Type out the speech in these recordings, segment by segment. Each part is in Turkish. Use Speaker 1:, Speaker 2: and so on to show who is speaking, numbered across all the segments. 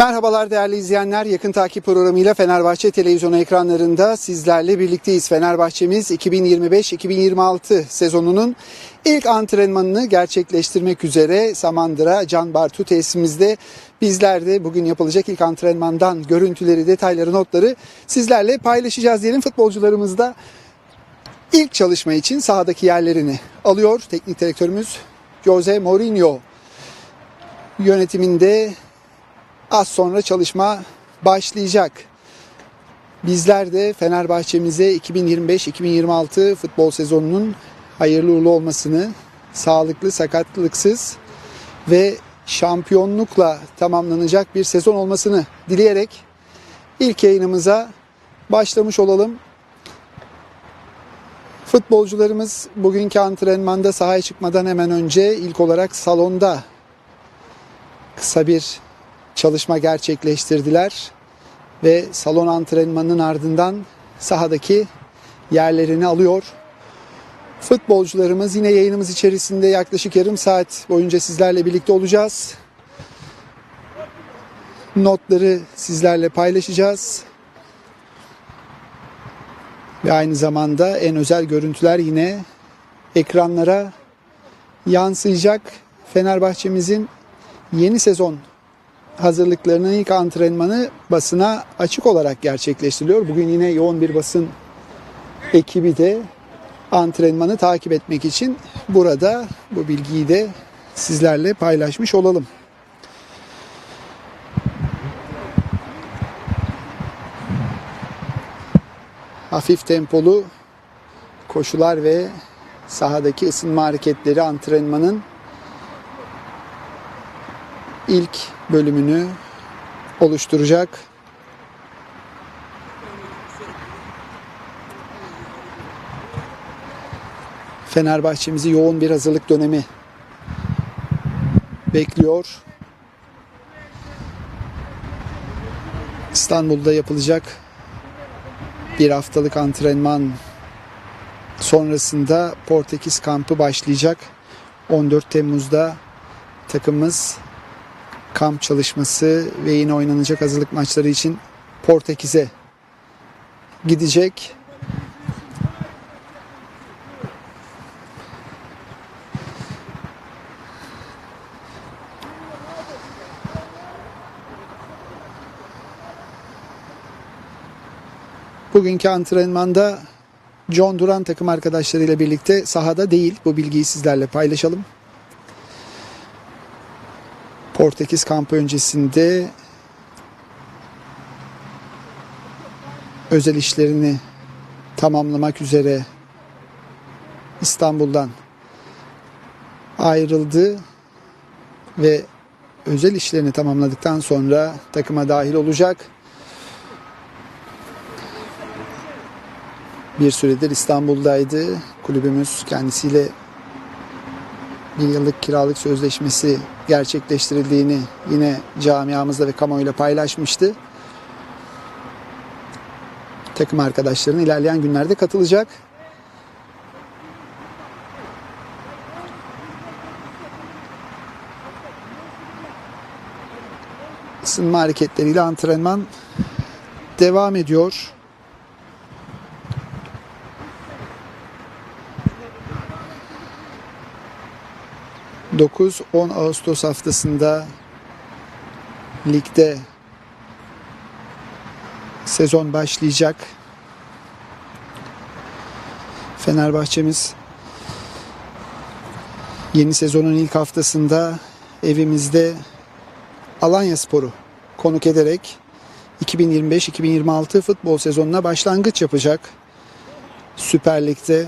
Speaker 1: Merhabalar değerli izleyenler. Yakın takip programıyla Fenerbahçe televizyon ekranlarında sizlerle birlikteyiz. Fenerbahçemiz 2025-2026 sezonunun ilk antrenmanını gerçekleştirmek üzere Samandıra Can Bartu tesisimizde bizler de bugün yapılacak ilk antrenmandan görüntüleri, detayları, notları sizlerle paylaşacağız diyelim. Futbolcularımız da ilk çalışma için sahadaki yerlerini alıyor. Teknik direktörümüz Jose Mourinho yönetiminde az sonra çalışma başlayacak. Bizler de Fenerbahçemize 2025-2026 futbol sezonunun hayırlı uğurlu olmasını, sağlıklı, sakatlıksız ve şampiyonlukla tamamlanacak bir sezon olmasını dileyerek ilk yayınımıza başlamış olalım. Futbolcularımız bugünkü antrenmanda sahaya çıkmadan hemen önce ilk olarak salonda kısa bir çalışma gerçekleştirdiler ve salon antrenmanının ardından sahadaki yerlerini alıyor. Futbolcularımız yine yayınımız içerisinde yaklaşık yarım saat boyunca sizlerle birlikte olacağız. Notları sizlerle paylaşacağız. Ve aynı zamanda en özel görüntüler yine ekranlara yansıyacak. Fenerbahçemizin yeni sezon hazırlıklarının ilk antrenmanı basına açık olarak gerçekleştiriliyor. Bugün yine yoğun bir basın ekibi de antrenmanı takip etmek için burada bu bilgiyi de sizlerle paylaşmış olalım. Hafif tempolu koşular ve sahadaki ısınma hareketleri antrenmanın ilk bölümünü oluşturacak. Fenerbahçemizi yoğun bir hazırlık dönemi bekliyor. İstanbul'da yapılacak bir haftalık antrenman sonrasında Portekiz kampı başlayacak. 14 Temmuz'da takımımız kamp çalışması ve yine oynanacak hazırlık maçları için Portekiz'e gidecek. Bugünkü antrenmanda John Duran takım arkadaşlarıyla birlikte sahada değil. Bu bilgiyi sizlerle paylaşalım. Portekiz kampı öncesinde özel işlerini tamamlamak üzere İstanbul'dan ayrıldı ve özel işlerini tamamladıktan sonra takıma dahil olacak. Bir süredir İstanbul'daydı. Kulübümüz kendisiyle bir yıllık kiralık sözleşmesi gerçekleştirildiğini yine camiamızda ve kamuoyuyla paylaşmıştı. Takım arkadaşlarının ilerleyen günlerde katılacak. Isınma hareketleriyle antrenman devam ediyor. ...9-10 Ağustos haftasında... ...ligde... ...sezon başlayacak... ...Fenerbahçemiz... ...yeni sezonun ilk haftasında... ...evimizde... ...Alanya Sporu... ...konuk ederek... ...2025-2026 futbol sezonuna başlangıç yapacak... ...Süper Lig'de...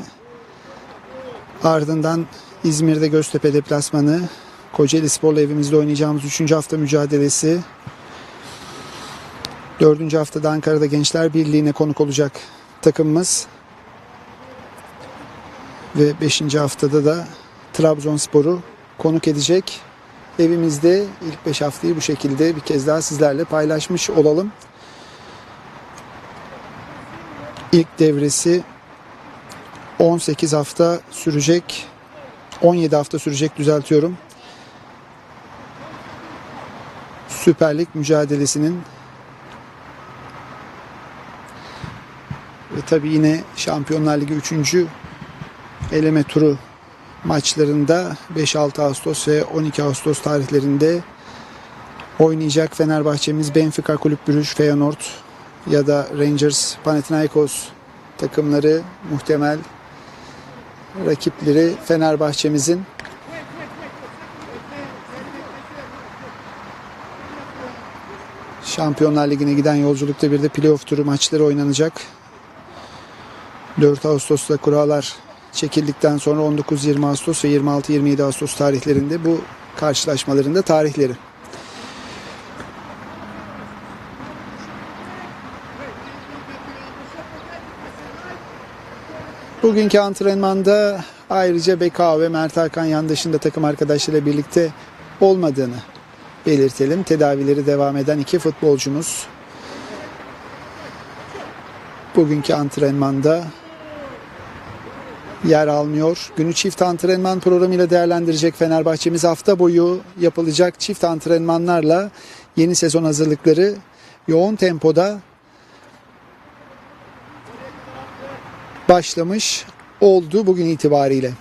Speaker 1: ...ardından... İzmir'de Göztepe deplasmanı, Kocaeli Spor'la evimizde oynayacağımız 3. hafta mücadelesi. 4. haftada Ankara'da Gençler Birliği'ne konuk olacak takımımız. Ve 5. haftada da Trabzonspor'u konuk edecek. Evimizde ilk 5 haftayı bu şekilde bir kez daha sizlerle paylaşmış olalım. İlk devresi 18 hafta sürecek 17 hafta sürecek düzeltiyorum. Süper Lig mücadelesinin ve tabii yine Şampiyonlar Ligi 3. eleme turu maçlarında 5-6 Ağustos ve 12 Ağustos tarihlerinde oynayacak Fenerbahçe'miz Benfica Kulüp Brüj, Feyenoord ya da Rangers, Panathinaikos takımları muhtemel rakipleri Fenerbahçe'mizin Şampiyonlar Ligi'ne giden yolculukta bir de playoff turu maçları oynanacak. 4 Ağustos'ta kurallar çekildikten sonra 19-20 Ağustos ve 26-27 Ağustos tarihlerinde bu karşılaşmaların da tarihleri. Bugünkü antrenmanda ayrıca Beka ve Mert Hakan Yandaş'ın da takım arkadaşlarıyla birlikte olmadığını belirtelim. Tedavileri devam eden iki futbolcumuz bugünkü antrenmanda yer almıyor. Günü çift antrenman programıyla değerlendirecek Fenerbahçemiz hafta boyu yapılacak çift antrenmanlarla yeni sezon hazırlıkları yoğun tempoda başlamış oldu bugün itibariyle.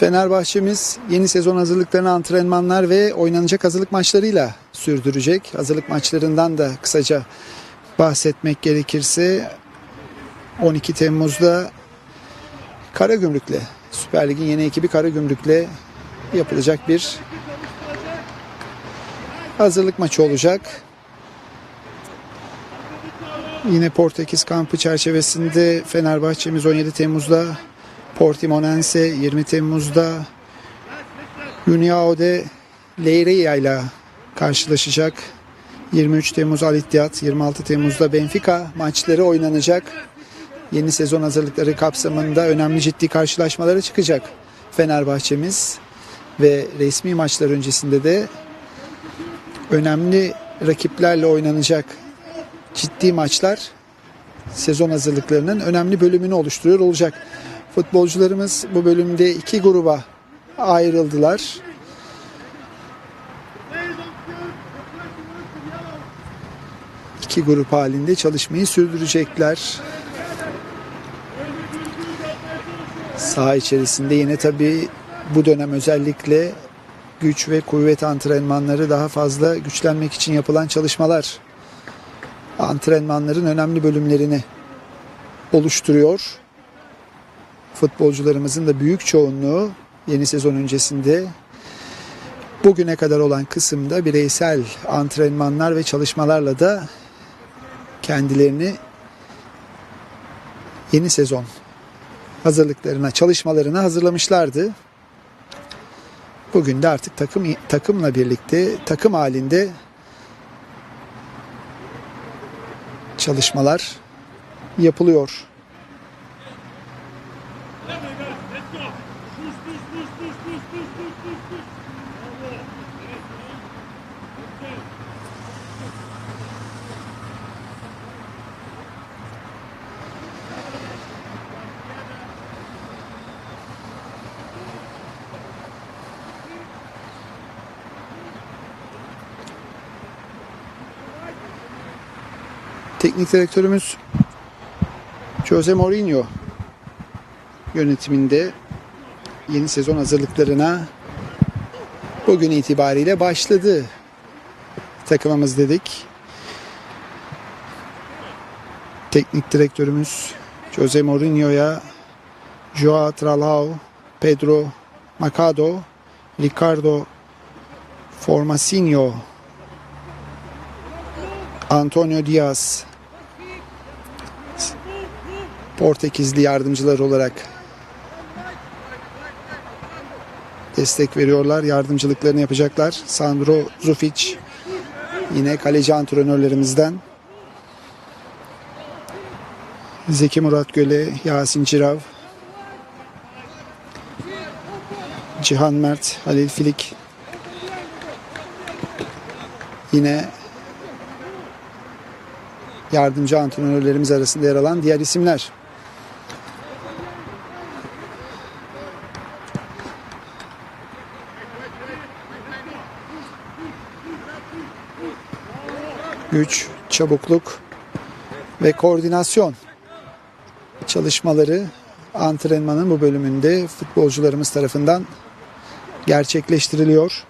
Speaker 1: Fenerbahçemiz yeni sezon hazırlıklarını antrenmanlar ve oynanacak hazırlık maçlarıyla sürdürecek. Hazırlık maçlarından da kısaca bahsetmek gerekirse 12 Temmuz'da Karagümrük'le Süper Lig'in yeni ekibi Karagümrük'le yapılacak bir hazırlık maçı olacak. Yine Portekiz kampı çerçevesinde Fenerbahçemiz 17 Temmuz'da Portimonense 20 Temmuz'da Uniao de Leiria ile karşılaşacak. 23 Temmuz Al Ittihad, 26 Temmuz'da Benfica maçları oynanacak. Yeni sezon hazırlıkları kapsamında önemli ciddi karşılaşmalara çıkacak Fenerbahçemiz ve resmi maçlar öncesinde de önemli rakiplerle oynanacak ciddi maçlar sezon hazırlıklarının önemli bölümünü oluşturuyor olacak. Futbolcularımız bu bölümde iki gruba ayrıldılar. İki grup halinde çalışmayı sürdürecekler. Saha içerisinde yine tabii bu dönem özellikle güç ve kuvvet antrenmanları daha fazla güçlenmek için yapılan çalışmalar antrenmanların önemli bölümlerini oluşturuyor futbolcularımızın da büyük çoğunluğu yeni sezon öncesinde bugüne kadar olan kısımda bireysel antrenmanlar ve çalışmalarla da kendilerini yeni sezon hazırlıklarına, çalışmalarına hazırlamışlardı. Bugün de artık takım takımla birlikte, takım halinde çalışmalar yapılıyor. Teknik direktörümüz Jose Mourinho yönetiminde yeni sezon hazırlıklarına bugün itibariyle başladı takımımız dedik. Teknik direktörümüz Jose Mourinho'ya Joao Tralao, Pedro Macado, Ricardo Formasinho, Antonio Diaz Portekizli yardımcılar olarak destek veriyorlar. Yardımcılıklarını yapacaklar. Sandro Zufic yine kaleci antrenörlerimizden. Zeki Murat Göle, Yasin Cirav, Cihan Mert, Halil Filik. Yine yardımcı antrenörlerimiz arasında yer alan diğer isimler. Güç, çabukluk ve koordinasyon çalışmaları antrenmanın bu bölümünde futbolcularımız tarafından gerçekleştiriliyor.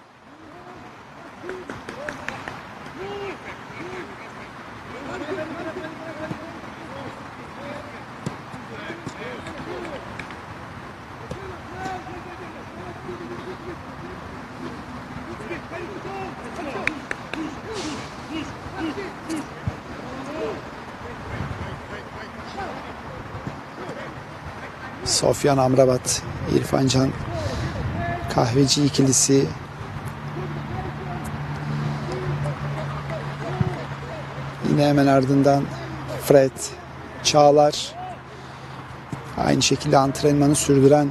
Speaker 1: Sofyan Amrabat, İrfan Can Kahveci ikilisi. Yine hemen ardından Fred, Çağlar. Aynı şekilde antrenmanı sürdüren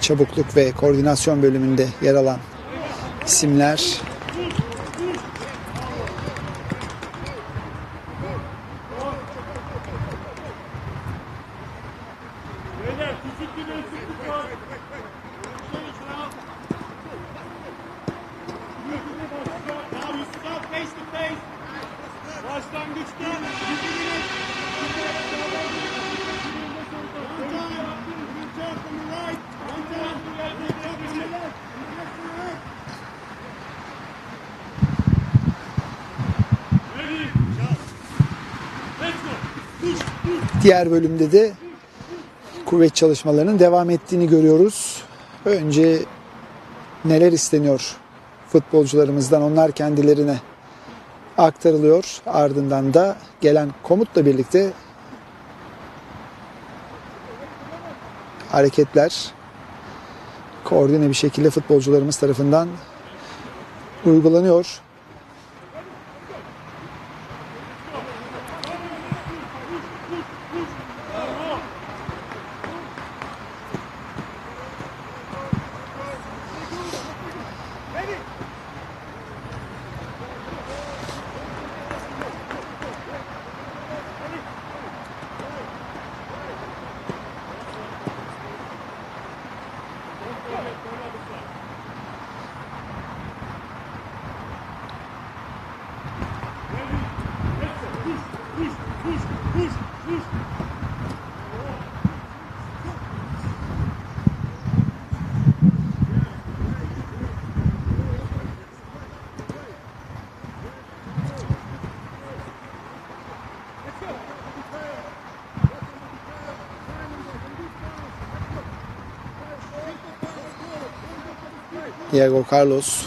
Speaker 1: çabukluk ve koordinasyon bölümünde yer alan isimler Diğer bölümde de kuvvet çalışmalarının devam ettiğini görüyoruz. Önce neler isteniyor futbolcularımızdan onlar kendilerine aktarılıyor. Ardından da gelen komutla birlikte hareketler koordine bir şekilde futbolcularımız tarafından uygulanıyor. Diego Carlos,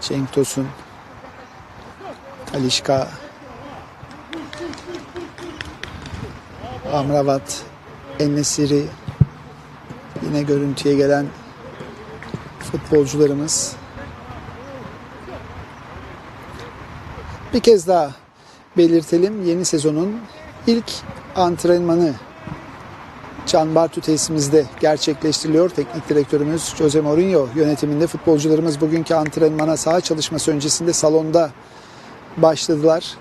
Speaker 1: Cenk Tosun, Alişka, Amrabat, Ennesiri, yine görüntüye gelen futbolcularımız. Bir kez daha belirtelim yeni sezonun ilk antrenmanı Can Bartu tesisimizde gerçekleştiriliyor. Teknik direktörümüz Jose Mourinho yönetiminde futbolcularımız bugünkü antrenmana saha çalışması öncesinde salonda başladılar.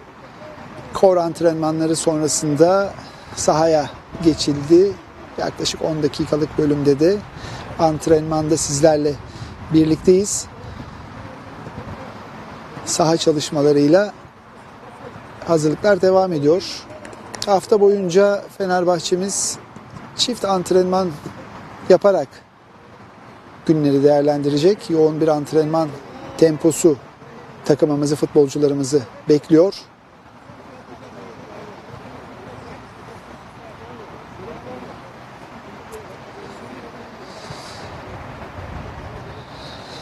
Speaker 1: Kor antrenmanları sonrasında sahaya geçildi. Yaklaşık 10 dakikalık bölümde de antrenmanda sizlerle birlikteyiz. Saha çalışmalarıyla hazırlıklar devam ediyor. Hafta boyunca Fenerbahçemiz çift antrenman yaparak günleri değerlendirecek. Yoğun bir antrenman temposu takımımızı, futbolcularımızı bekliyor.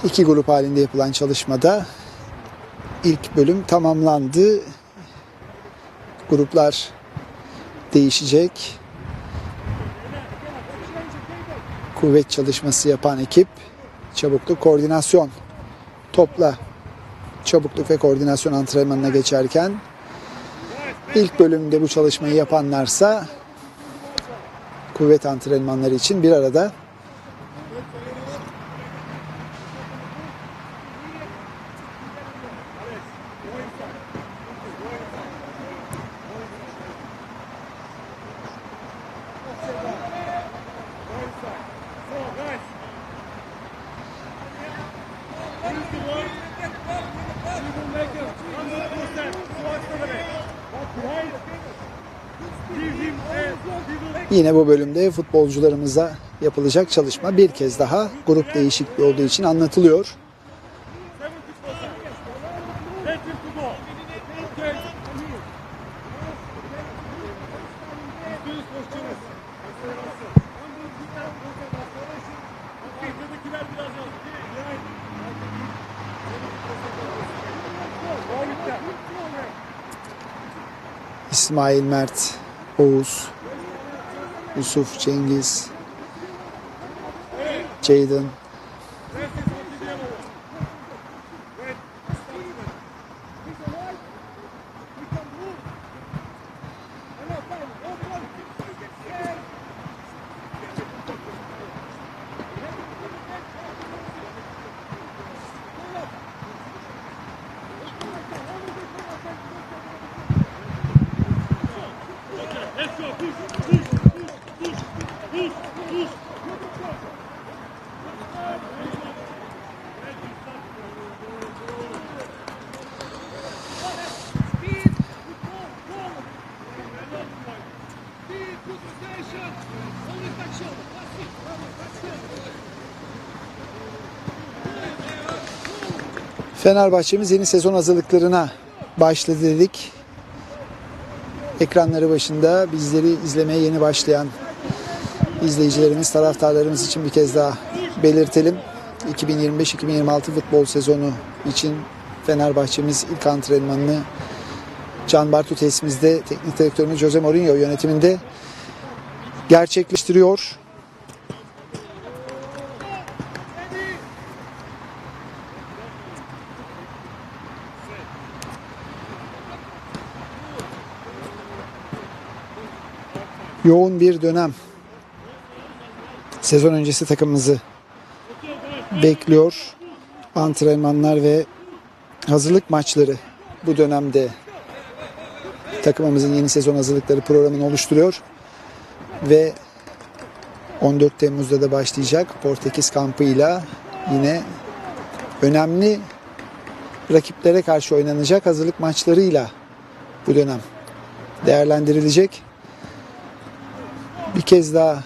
Speaker 1: İki grup halinde yapılan çalışmada ilk bölüm tamamlandı. Gruplar değişecek. Kuvvet çalışması yapan ekip çabukluk koordinasyon. Topla çabukluk ve koordinasyon antrenmanına geçerken ilk bölümde bu çalışmayı yapanlarsa kuvvet antrenmanları için bir arada Yine bu bölümde futbolcularımıza yapılacak çalışma bir kez daha grup değişikliği olduğu için anlatılıyor. İsmail Mert, Oğuz, Yusuf, Cengiz, Jayden, Fenerbahçe'miz yeni sezon hazırlıklarına başladı dedik. Ekranları başında bizleri izlemeye yeni başlayan izleyicilerimiz, taraftarlarımız için bir kez daha belirtelim. 2025-2026 futbol sezonu için Fenerbahçe'miz ilk antrenmanını Can Bartu testimizde teknik direktörümüz Jose Mourinho yönetiminde gerçekleştiriyor. Yoğun bir dönem sezon öncesi takımımızı bekliyor. Antrenmanlar ve hazırlık maçları bu dönemde takımımızın yeni sezon hazırlıkları programını oluşturuyor. Ve 14 Temmuz'da da başlayacak Portekiz kampıyla yine önemli rakiplere karşı oynanacak hazırlık maçlarıyla bu dönem değerlendirilecek kez daha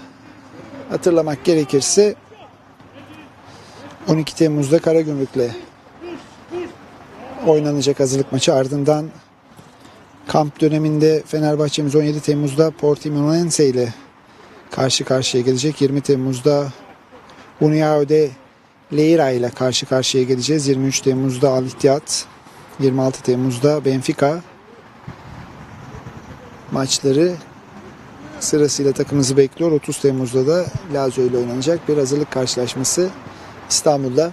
Speaker 1: hatırlamak gerekirse 12 Temmuz'da Karagümrük'le oynanacak hazırlık maçı ardından kamp döneminde Fenerbahçe'miz 17 Temmuz'da Portimonense ile karşı karşıya gelecek. 20 Temmuz'da União de Leira ile karşı karşıya geleceğiz. 23 Temmuz'da Al Ittihad, 26 Temmuz'da Benfica maçları sırasıyla takımımızı bekliyor. 30 Temmuz'da da Lazio ile oynanacak bir hazırlık karşılaşması İstanbul'da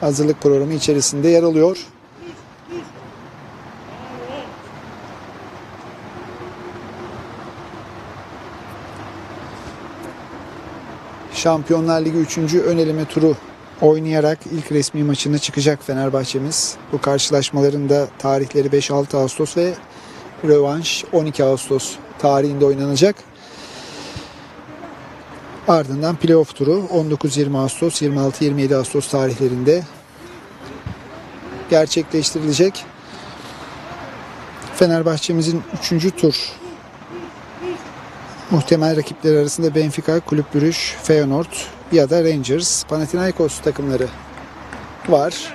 Speaker 1: hazırlık programı içerisinde yer alıyor. Şampiyonlar Ligi 3. ön eleme turu oynayarak ilk resmi maçına çıkacak Fenerbahçe'miz. Bu karşılaşmaların da tarihleri 5-6 Ağustos ve rövanş 12 Ağustos tarihinde oynanacak. Ardından playoff turu 19-20 Ağustos, 26-27 Ağustos tarihlerinde gerçekleştirilecek. Fenerbahçe'mizin 3. tur muhtemel rakipleri arasında Benfica, Kulüp Brüj, Feyenoord ya da Rangers, Panathinaikos takımları var.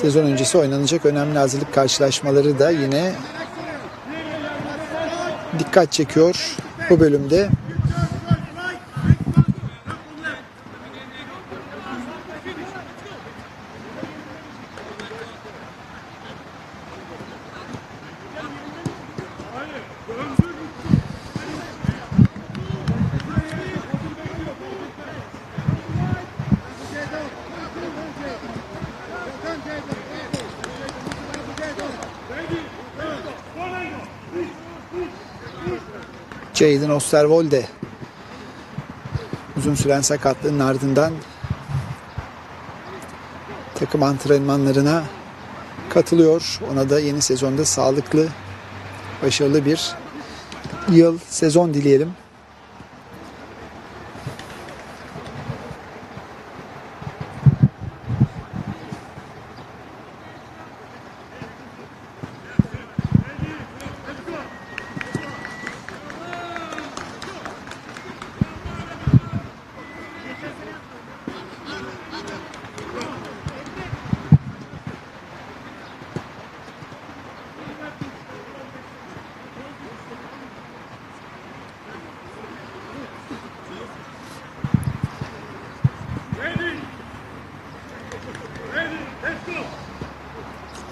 Speaker 1: Sezon öncesi oynanacak önemli hazırlık karşılaşmaları da yine dikkat çekiyor bu bölümde. Jadon Osterwolde uzun süren sakatlığının ardından takım antrenmanlarına katılıyor. Ona da yeni sezonda sağlıklı, başarılı bir yıl, sezon dileyelim.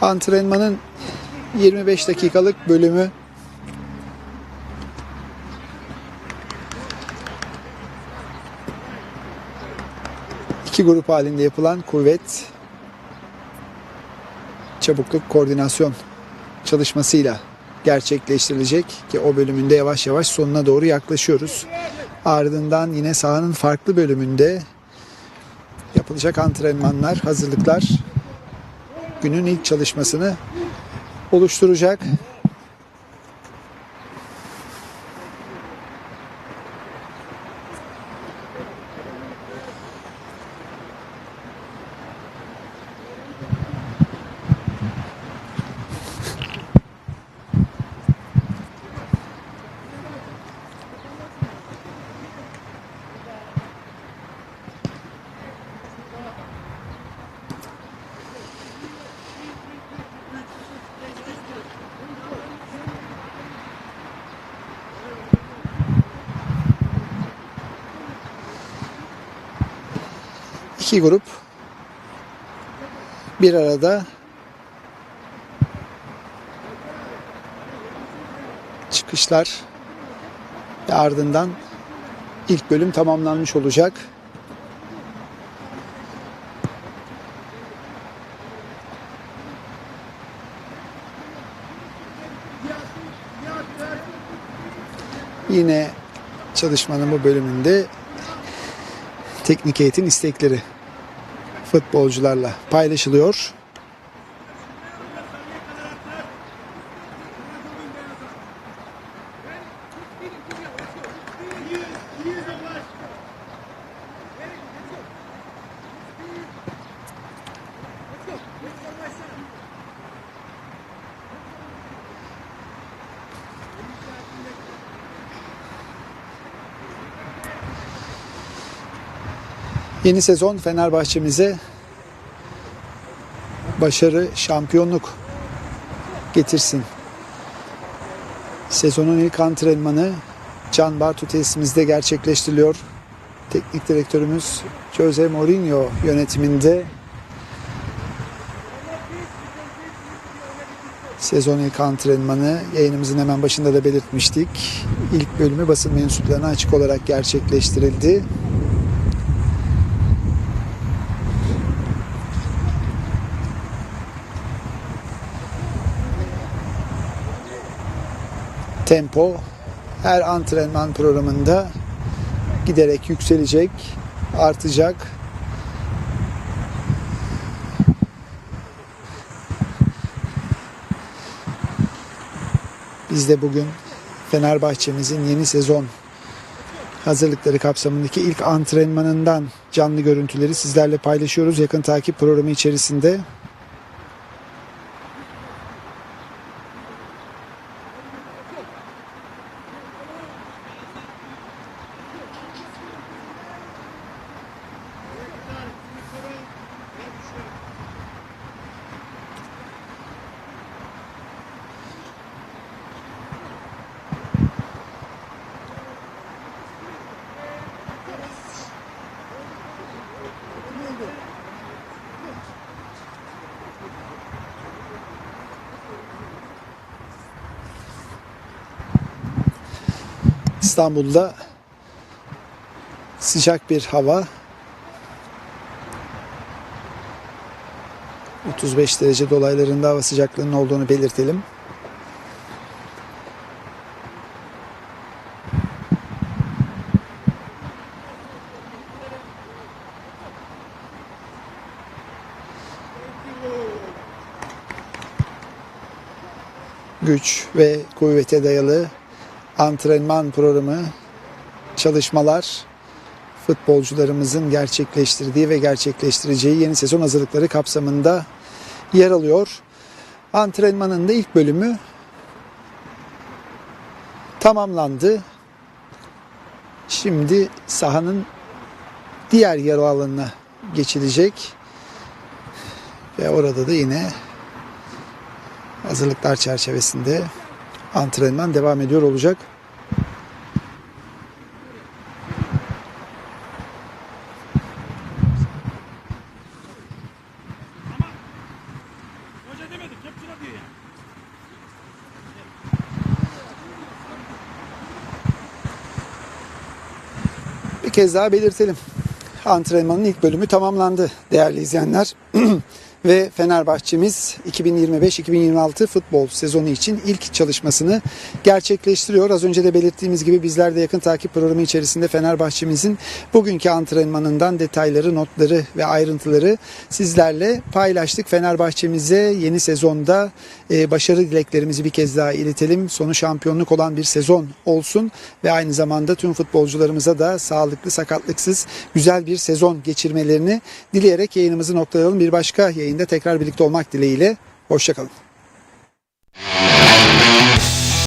Speaker 1: Antrenmanın 25 dakikalık bölümü iki grup halinde yapılan kuvvet çabukluk koordinasyon çalışmasıyla gerçekleştirilecek ki o bölümünde yavaş yavaş sonuna doğru yaklaşıyoruz. Ardından yine sahanın farklı bölümünde yapılacak antrenmanlar, hazırlıklar günün ilk çalışmasını oluşturacak. İki grup bir arada çıkışlar ve ardından ilk bölüm tamamlanmış olacak. Yine çalışmanın bu bölümünde teknik heyetin istekleri futbolcularla paylaşılıyor. Yeni sezon Fenerbahçe'mize başarı, şampiyonluk getirsin. Sezonun ilk antrenmanı Can Bartu tesisimizde gerçekleştiriliyor. Teknik direktörümüz Jose Mourinho yönetiminde sezon ilk antrenmanı yayınımızın hemen başında da belirtmiştik. İlk bölümü basın mensuplarına açık olarak gerçekleştirildi. Tempo her antrenman programında giderek yükselecek, artacak. Biz de bugün Fenerbahçe'mizin yeni sezon hazırlıkları kapsamındaki ilk antrenmanından canlı görüntüleri sizlerle paylaşıyoruz. Yakın takip programı içerisinde. İstanbul'da sıcak bir hava. 35 derece dolaylarında hava sıcaklığının olduğunu belirtelim. güç ve kuvvete dayalı antrenman programı, çalışmalar futbolcularımızın gerçekleştirdiği ve gerçekleştireceği yeni sezon hazırlıkları kapsamında yer alıyor. Antrenmanın da ilk bölümü tamamlandı. Şimdi sahanın diğer yarı alanına geçilecek. Ve orada da yine hazırlıklar çerçevesinde antrenman devam ediyor olacak. Bir kez daha belirtelim. Antrenmanın ilk bölümü tamamlandı değerli izleyenler. Ve Fenerbahçemiz 2025-2026 futbol sezonu için ilk çalışmasını gerçekleştiriyor. Az önce de belirttiğimiz gibi bizler de yakın takip programı içerisinde Fenerbahçemizin bugünkü antrenmanından detayları, notları ve ayrıntıları sizlerle paylaştık. Fenerbahçemize yeni sezonda e, başarı dileklerimizi bir kez daha iletelim. Sonu şampiyonluk olan bir sezon olsun ve aynı zamanda tüm futbolcularımıza da sağlıklı, sakatlıksız güzel bir sezon geçirmelerini dileyerek yayınımızı noktalayalım. Bir başka yayında tekrar birlikte olmak dileğiyle. Hoşçakalın.